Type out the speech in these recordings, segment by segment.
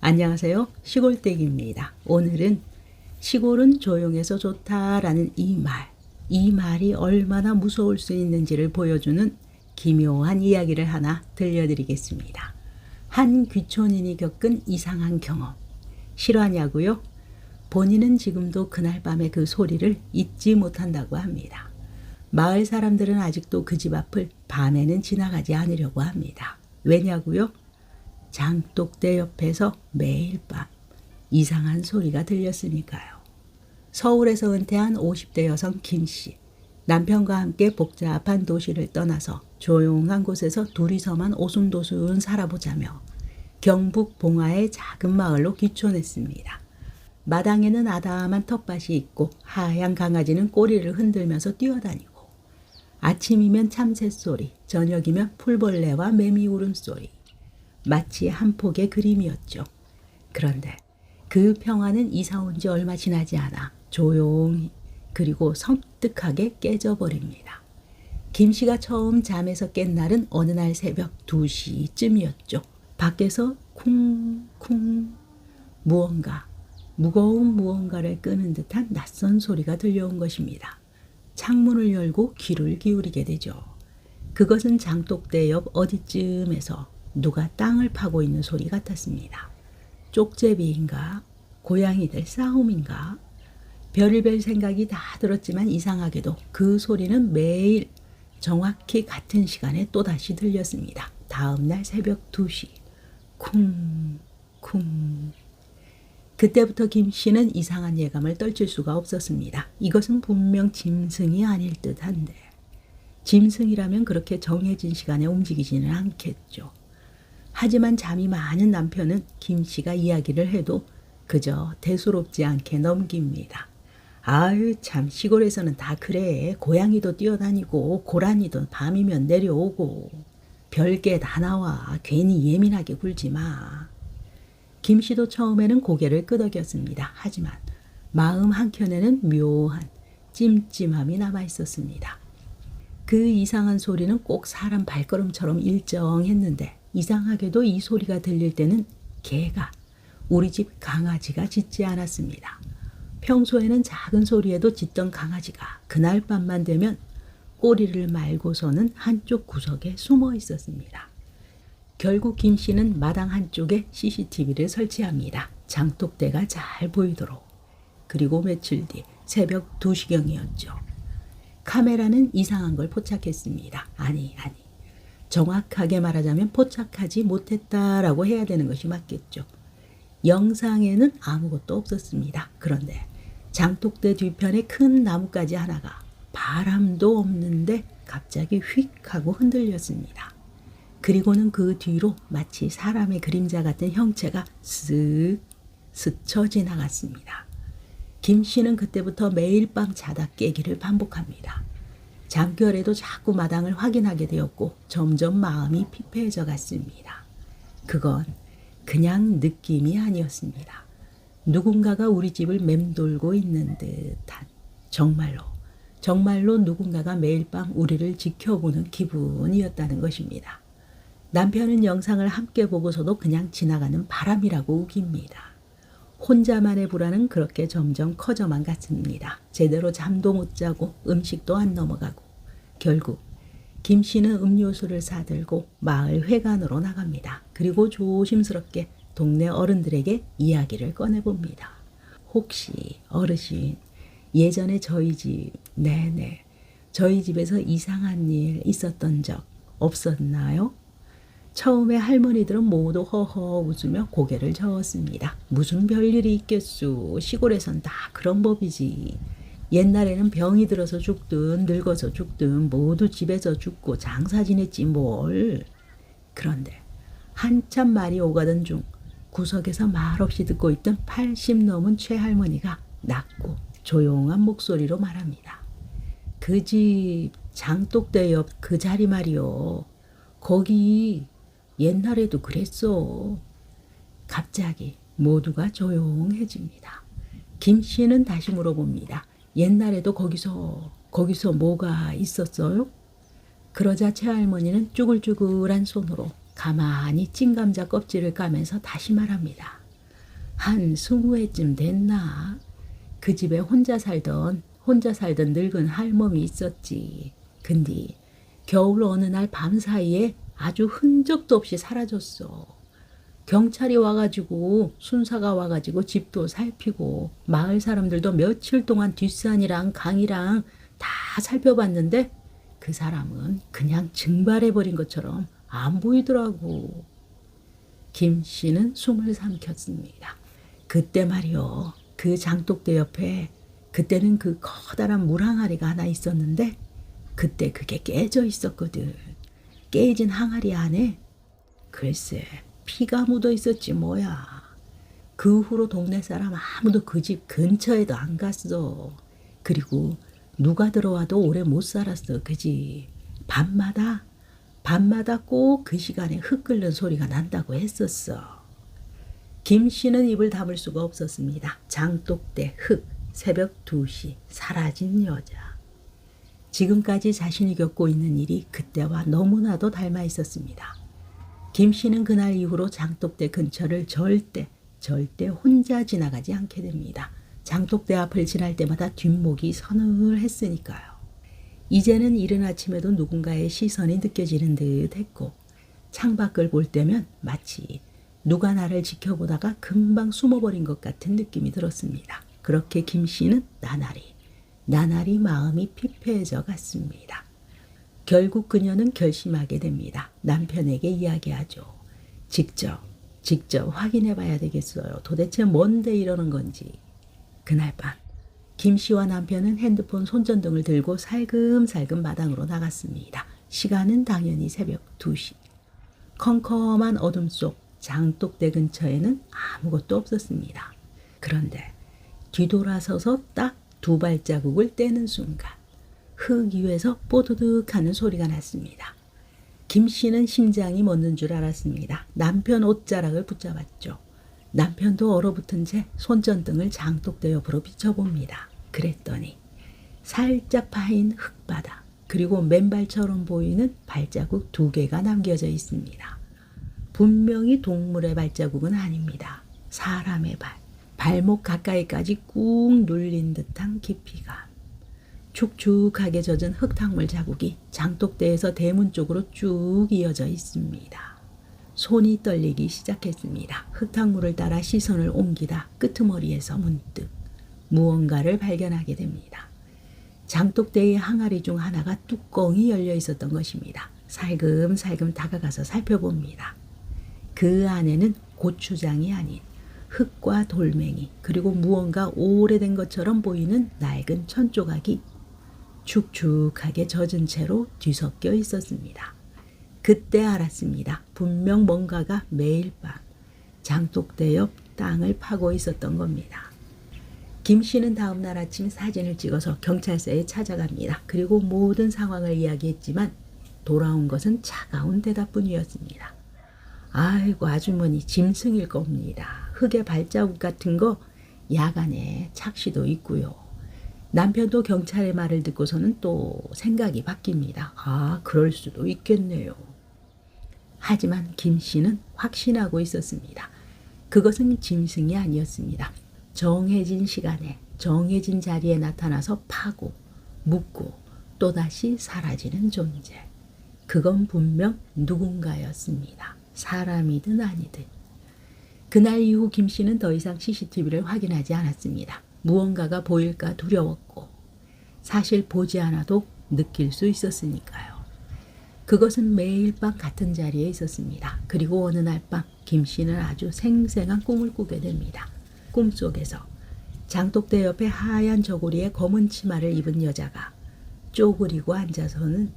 안녕하세요. 시골댁입니다. 오늘은 시골은 조용해서 좋다라는 이 말, 이 말이 얼마나 무서울 수 있는지를 보여주는 기묘한 이야기를 하나 들려드리겠습니다. 한 귀촌인이 겪은 이상한 경험. 실화냐고요? 본인은 지금도 그날 밤의 그 소리를 잊지 못한다고 합니다. 마을 사람들은 아직도 그 집 앞을 밤에는 지나가지 않으려고 합니다. 왜냐고요? 장독대 옆에서 매일 밤 이상한 소리가 들렸으니까요. 서울에서 은퇴한 50대 여성 김 씨. 남편과 함께 복잡한 도시를 떠나서 조용한 곳에서 둘이서만 오순도순 살아보자며 경북 봉화의 작은 마을로 귀촌했습니다. 마당에는 아담한 텃밭이 있고 하얀 강아지는 꼬리를 흔들면서 뛰어다니고 아침이면 참새 소리, 저녁이면 풀벌레와 매미 울음소리. 마치 한 폭의 그림이었죠. 그런데 그 평화는 이사 온 지 얼마 지나지 않아 조용히 그리고 섬뜩하게 깨져버립니다. 김 씨가 처음 잠에서 깬 날은 어느 날 새벽 2시쯤이었죠. 밖에서 쿵쿵 무언가 무거운 무언가를 끄는 듯한 낯선 소리가 들려온 것입니다. 창문을 열고 귀를 기울이게 되죠. 그것은 장독대 옆 어디쯤에서 누가 땅을 파고 있는 소리 같았습니다. 쪽제비인가? 고양이들 싸움인가? 별의별 생각이 다 들었지만 이상하게도 그 소리는 매일 정확히 같은 시간에 또다시 들렸습니다. 다음 날 새벽 2시. 쿵, 쿵. 그때부터 김 씨는 이상한 예감을 떨칠 수가 없었습니다. 이것은 분명 짐승이 아닐 듯 한데. 짐승이라면 그렇게 정해진 시간에 움직이지는 않겠죠. 하지만 잠이 많은 남편은 김 씨가 이야기를 해도 그저 대수롭지 않게 넘깁니다. 아유, 참, 시골에서는 다 그래. 고양이도 뛰어다니고, 고라니도 밤이면 내려오고. 별게 다 나와. 괜히 예민하게 굴지 마. 김 씨도 처음에는 고개를 끄덕였습니다. 하지만 마음 한켠에는 묘한 찜찜함이 남아 있었습니다. 그 이상한 소리는 꼭 사람 발걸음처럼 일정했는데 이상하게도 이 소리가 들릴 때는 개가 우리 집 강아지가 짖지 않았습니다. 평소에는 작은 소리에도 짖던 강아지가 그날 밤만 되면 꼬리를 말고서는 한쪽 구석에 숨어 있었습니다. 결국 김 씨는 마당 한쪽에 CCTV를 설치합니다. 장독대가 잘 보이도록. 그리고 며칠 뒤 새벽 2시경이었죠. 카메라는 이상한 걸 포착했습니다. 아니, 아니. 정확하게 말하자면 포착하지 못했다라고 해야 되는 것이 맞겠죠. 영상에는 아무것도 없었습니다. 그런데 장독대 뒤편에 큰 나뭇가지 하나가 바람도 없는데 갑자기 휙 하고 흔들렸습니다. 그리고는 그 뒤로 마치 사람의 그림자 같은 형체가 쓱 스쳐 지나갔습니다. 김 씨는 그때부터 매일 밤 자다 깨기를 반복합니다. 잠결에도 자꾸 마당을 확인하게 되었고 점점 마음이 피폐해져 갔습니다. 그건 그냥 느낌이 아니었습니다. 누군가가 우리 집을 맴돌고 있는 듯한 정말로 정말로 누군가가 매일 밤 우리를 지켜보는 기분이었다는 것입니다. 남편은 영상을 함께 보고서도 그냥 지나가는 바람이라고 우깁니다. 혼자만의 불안은 그렇게 점점 커져만 갔습니다. 제대로 잠도 못 자고 음식도 안 넘어가고 결국 김 씨는 음료수를 사들고 마을 회관으로 나갑니다. 그리고 조심스럽게 동네 어른들에게 이야기를 꺼내봅니다. 혹시 어르신 예전에 저희 집 네네 저희 집에서 이상한 일 있었던 적 없었나요? 처음에 할머니들은 모두 허허 웃으며 고개를 저었습니다. 무슨 별일이 있겠수. 시골에선 다 그런 법이지. 옛날에는 병이 들어서 죽든 늙어서 죽든 모두 집에서 죽고 장사 지냈지 뭘. 그런데 한참 말이 오가던 중 구석에서 말없이 듣고 있던 80 넘은 최할머니가 낮고 조용한 목소리로 말합니다. 그 집 장독대 옆 그 자리 말이요. 거기 옛날에도 그랬어. 갑자기 모두가 조용해집니다. 김 씨는 다시 물어봅니다. 옛날에도 거기서 거기서 뭐가 있었어요? 그러자 최할머니는 쭈글쭈글한 손으로 가만히 찐감자 껍질을 까면서 다시 말합니다. 한 스무 해쯤 됐나? 그 집에 혼자 살던 혼자 살던 늙은 할멈이 있었지. 근데 겨울 어느 날 밤 사이에 아주 흔적도 없이 사라졌어. 경찰이 와가지고 순사가 와가지고 집도 살피고 마을 사람들도 며칠 동안 뒷산이랑 강이랑 다 살펴봤는데 그 사람은 그냥 증발해버린 것처럼 안 보이더라고. 김 씨는 숨을 삼켰습니다. 그때 말이요. 그 장독대 옆에 그때는 그 커다란 물 항아리가 하나 있었는데 그때 그게 깨져 있었거든. 깨진 항아리 안에 글쎄 피가 묻어 있었지 뭐야. 그 후로 동네 사람 아무도 그 집 근처에도 안 갔어. 그리고 누가 들어와도 오래 못 살았어 그 집. 밤마다 밤마다 꼭 그 시간에 흙 끓는 소리가 난다고 했었어. 김 씨는 입을 다물 수가 없었습니다. 장독대 흙 새벽 2시 사라진 여자. 지금까지 자신이 겪고 있는 일이 그때와 너무나도 닮아 있었습니다. 김 씨는 그날 이후로 장독대 근처를 절대 절대 혼자 지나가지 않게 됩니다. 장독대 앞을 지날 때마다 뒷목이 서늘했으니까요. 이제는 이른 아침에도 누군가의 시선이 느껴지는 듯 했고 창밖을 볼 때면 마치 누가 나를 지켜보다가 금방 숨어버린 것 같은 느낌이 들었습니다. 그렇게 김 씨는 나날이 나날이 마음이 피폐해져 갔습니다. 결국 그녀는 결심하게 됩니다. 남편에게 이야기하죠. 직접, 직접 확인해 봐야 되겠어요. 도대체 뭔데 이러는 건지. 그날 밤, 김 씨와 남편은 핸드폰 손전등을 들고 살금살금 마당으로 나갔습니다. 시간은 당연히 새벽 2시. 컴컴한 어둠 속 장독대 근처에는 아무것도 없었습니다. 그런데 뒤돌아서서 딱 두 발자국을 떼는 순간 흙 위에서 뽀드득 하는 소리가 났습니다. 김 씨는 심장이 멎는 줄 알았습니다. 남편 옷자락을 붙잡았죠. 남편도 얼어붙은 채 손전등을 장독대 옆으로 비춰봅니다. 그랬더니 살짝 파인 흙바닥 그리고 맨발처럼 보이는 발자국 두 개가 남겨져 있습니다. 분명히 동물의 발자국은 아닙니다. 사람의 발. 발목 가까이까지 꾹 눌린 듯한 깊이감. 축축하게 젖은 흙탕물 자국이 장독대에서 대문 쪽으로 쭉 이어져 있습니다. 손이 떨리기 시작했습니다. 흙탕물을 따라 시선을 옮기다 끄트머리에서 문득 무언가를 발견하게 됩니다. 장독대의 항아리 중 하나가 뚜껑이 열려 있었던 것입니다. 살금살금 다가가서 살펴봅니다. 그 안에는 고추장이 아닌 흙과 돌멩이 그리고 무언가 오래된 것처럼 보이는 낡은 천 조각이 축축하게 젖은 채로 뒤섞여 있었습니다. 그때 알았습니다. 분명 뭔가가 매일 밤 장독대 옆 땅을 파고 있었던 겁니다. 김 씨는 다음 날 아침 사진을 찍어서 경찰서에 찾아갑니다. 그리고 모든 상황을 이야기했지만 돌아온 것은 차가운 대답뿐이었습니다. 아이고 아주머니 짐승일 겁니다. 흙의 발자국 같은 거 야간에 착시도 있고요. 남편도 경찰의 말을 듣고서는 또 생각이 바뀝니다. 아, 그럴 수도 있겠네요. 하지만 김 씨는 확신하고 있었습니다. 그것은 짐승이 아니었습니다. 정해진 시간에 정해진 자리에 나타나서 파고 묻고 또다시 사라지는 존재. 그건 분명 누군가였습니다. 사람이든 아니든. 그날 이후 김 씨는 더 이상 CCTV를 확인하지 않았습니다. 무언가가 보일까 두려웠고 사실 보지 않아도 느낄 수 있었으니까요. 그것은 매일 밤 같은 자리에 있었습니다. 그리고 어느 날 밤 김 씨는 아주 생생한 꿈을 꾸게 됩니다. 꿈속에서 장독대 옆에 하얀 저고리에 검은 치마를 입은 여자가 쪼그리고 앉아서는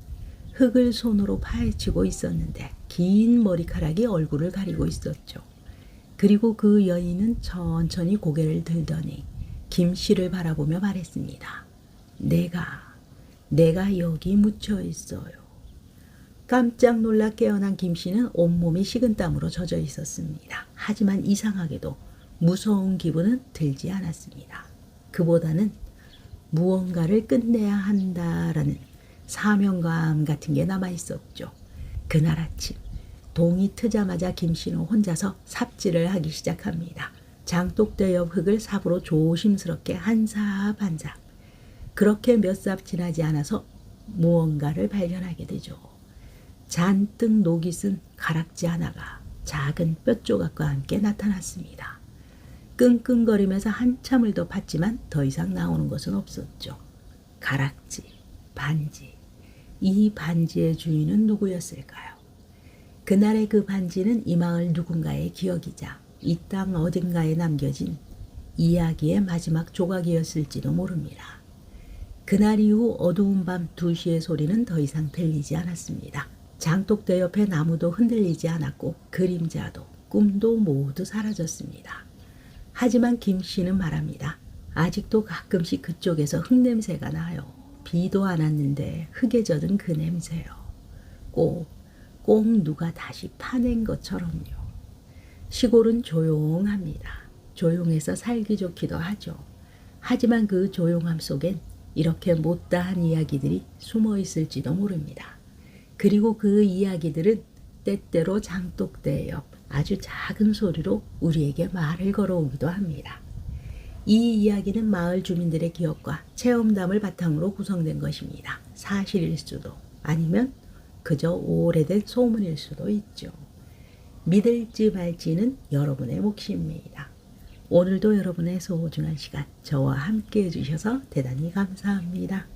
흙을 손으로 파헤치고 있었는데 긴 머리카락이 얼굴을 가리고 있었죠. 그리고 그 여인은 천천히 고개를 들더니 김 씨를 바라보며 말했습니다. 내가, 내가 여기 묻혀 있어요. 깜짝 놀라 깨어난 김 씨는 온몸이 식은땀으로 젖어 있었습니다. 하지만 이상하게도 무서운 기분은 들지 않았습니다. 그보다는 무언가를 끝내야 한다라는 사명감 같은 게 남아 있었죠. 그날 아침 동이 트자마자 김 씨는 혼자서 삽질을 하기 시작합니다. 장독대 옆 흙을 삽으로 조심스럽게 한 삽 한 삽. 그렇게 몇 삽 지나지 않아서 무언가를 발견하게 되죠. 잔뜩 녹이 쓴 가락지 하나가 작은 뼈 조각과 함께 나타났습니다. 끙끙거리면서 한참을 더 팠지만 더 이상 나오는 것은 없었죠. 가락지, 반지. 이 반지의 주인은 누구였을까요? 그날의 그 반지는 이 마을 누군가의 기억이자 이 땅 어딘가에 남겨진 이야기의 마지막 조각이었을지도 모릅니다. 그날 이후 어두운 밤 2시의 소리는 더 이상 들리지 않았습니다. 장독대 옆에 나무도 흔들리지 않았고 그림자도 꿈도 모두 사라졌습니다. 하지만 김 씨는 말합니다. 아직도 가끔씩 그쪽에서 흙냄새가 나요. 비도 안 왔는데 흙에 젖은 그 냄새요. 꼭, 꼭 누가 다시 파낸 것처럼요. 시골은 조용합니다. 조용해서 살기 좋기도 하죠. 하지만 그 조용함 속엔 이렇게 못다한 이야기들이 숨어 있을지도 모릅니다. 그리고 그 이야기들은 때때로 장독대 옆 아주 작은 소리로 우리에게 말을 걸어오기도 합니다. 이 이야기는 마을 주민들의 기억과 체험담을 바탕으로 구성된 것입니다. 사실일 수도 아니면 그저 오래된 소문일 수도 있죠. 믿을지 말지는 여러분의 몫입니다. 오늘도 여러분의 소중한 시간 저와 함께 해주셔서 대단히 감사합니다.